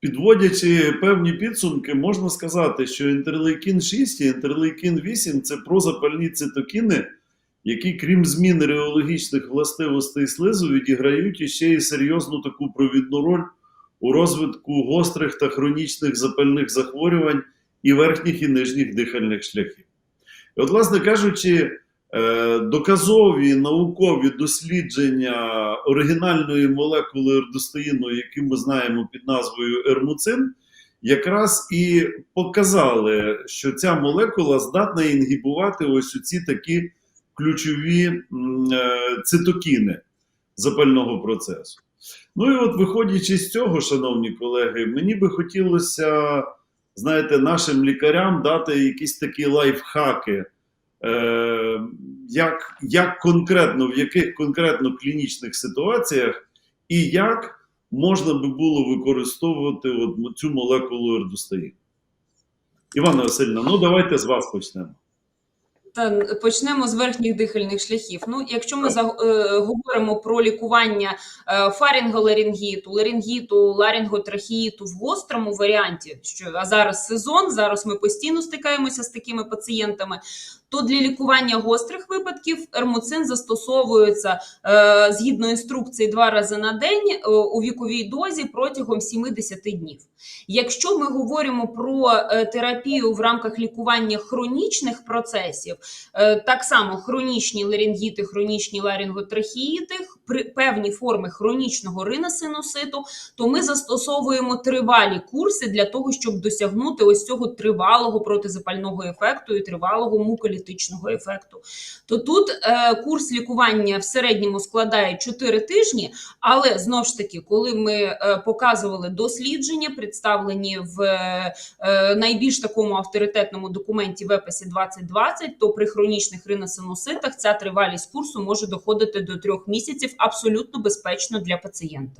Підводячи певні підсумки, можна сказати, що інтерлейкін 6 і інтерлейкін 8 це прозапальні цитокіни, які, крім зміни реологічних властивостей слизу, відіграють іще й серйозну таку провідну роль у розвитку гострих та хронічних запальних захворювань і верхніх і нижніх дихальних шляхів. І, от, власне кажучи, доказові наукові дослідження оригінальної молекули ердостоїну, яку ми знаємо під назвою ермуцин, якраз і показали, що ця молекула здатна інгібувати ось ці такі ключові е, цитокіни запального процесу. Ну і от, виходячи з цього, шановні колеги, мені би хотілося, знаєте, нашим лікарям дати якісь такі лайфхаки. Як, як конкретно, в яких конкретно клінічних ситуаціях і як можна би було використовувати от цю молекулу ердостоїну. Івана Васильівна, ну давайте з вас почнемо. Та почнемо з верхніх дихальних шляхів. Ну, якщо ми за, е, говоримо про лікування е, фарінголарингіту, ларингіту, ларинготрахеїту в гострому варіанті, що а зараз сезон, зараз ми постійно стикаємося з такими пацієнтами. То для лікування гострих випадків ермуцин застосовується е, згідно інструкції два рази на день е, у віковій дозі протягом 70 днів. Якщо ми говоримо про е, терапію в рамках лікування хронічних процесів, Так само хронічні ларингіти, хронічні ларинготрахеїти, при певні форми хронічного риносинуситу, то ми застосовуємо тривалі курси для того, щоб досягнути ось цього тривалого протизапального ефекту і тривалого муколітичного ефекту. То тут е, курс лікування в середньому складає 4 тижні, але знову ж таки, коли ми е, показували дослідження, представлені в е, найбільш такому авторитетному документі в ЕПСі 2020, то при хронічних риносинуситах ця тривалість курсу може доходити до трьох місяців абсолютно безпечно для пацієнта.